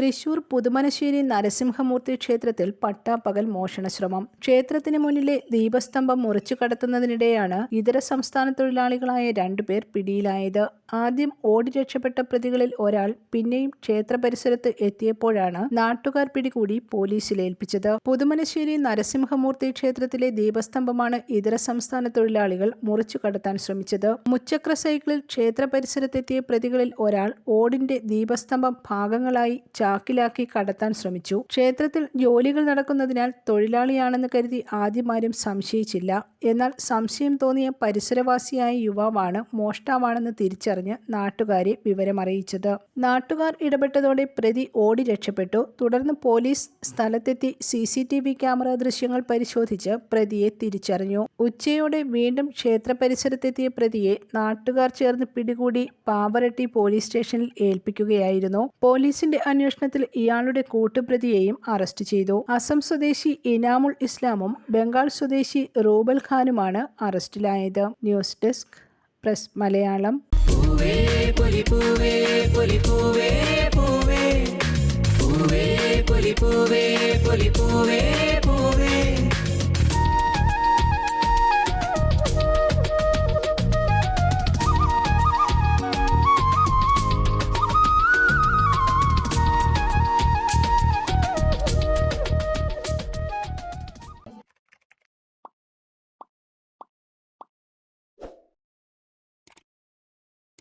തൃശൂർ പുതുമനശ്ശേരി നരസിംഹമൂർത്തി ക്ഷേത്രത്തിൽ പട്ടാപ്പകൽ മോഷണശ്രമം. ക്ഷേത്രത്തിന് മുന്നിലെ ദീപസ്തംഭം മുറിച്ചു കടത്തുന്നതിനിടെയാണ് ഇതര സംസ്ഥാന തൊഴിലാളികളായ രണ്ടുപേർ പിടിയിലായത്. ആദ്യം ഓടി രക്ഷപ്പെട്ട പ്രതികളിൽ ഒരാൾ പിന്നെയും ക്ഷേത്ര പരിസരത്ത് എത്തിയപ്പോഴാണ് നാട്ടുകാർ പിടികൂടി പോലീസിൽ ഏൽപ്പിച്ചത്. പുതുമനശ്ശേരി നരസിംഹമൂർത്തി ക്ഷേത്രത്തിലെ ദീപസ്തംഭമാണ് ഇതര സംസ്ഥാന തൊഴിലാളികൾ മുറിച്ചു കടത്താൻ ശ്രമിച്ചത്. മുച്ചക്ര സൈക്കിളിൽ ക്ഷേത്ര പരിസരത്തെത്തിയ പ്രതികളിൽ ഒരാൾ ഓടിന്റെ ദീപസ്തംഭം ഭാഗങ്ങളായി ചാക്കിലാക്കി കടത്താൻ ശ്രമിച്ചു. ക്ഷേത്രത്തിൽ ജോലികൾ നടക്കുന്നതിനാൽ തൊഴിലാളിയാണെന്ന് കരുതി ആദ്യമാരും സംശയിച്ചില്ല. എന്നാൽ സംശയം തോന്നിയ പരിസരവാസിയായ യുവാവാണ് മോഷ്ടാവാണെന്ന് തിരിച്ചറിഞ്ഞ് നാട്ടുകാരെ വിവരമറിയിച്ചത്. നാട്ടുകാർ ഇടപെട്ടതോടെ പ്രതി ഓടി രക്ഷപ്പെട്ടു. തുടർന്ന് പോലീസ് സ്ഥലത്തെത്തി C C T V camera ദൃശ്യങ്ങൾ പരിശോധിച്ച് പ്രതിയെ തിരിച്ചറിഞ്ഞു. ഉച്ചയോടെ വീണ്ടും ക്ഷേത്ര പരിസരത്തെത്തിയ പ്രതിയെ നാട്ടുകാർ ചേർന്ന് പിടികൂടി പാവരട്ടി പോലീസ് സ്റ്റേഷനിൽ ഏൽപ്പിക്കുകയായിരുന്നു. പോലീസിന്റെ അന്വേഷണത്തിൽ ഇയാളുടെ കൂട്ടുപ്രതിയെയും അറസ്റ്റ് ചെയ്തു. അസം സ്വദേശി ഇനാമുൾ ഇസ്ലാമും ബംഗാൾ സ്വദേശി റൂബൽ ഖാനുമാണ് അറസ്റ്റിലായത്. News desk press Malayalam. പൂവേ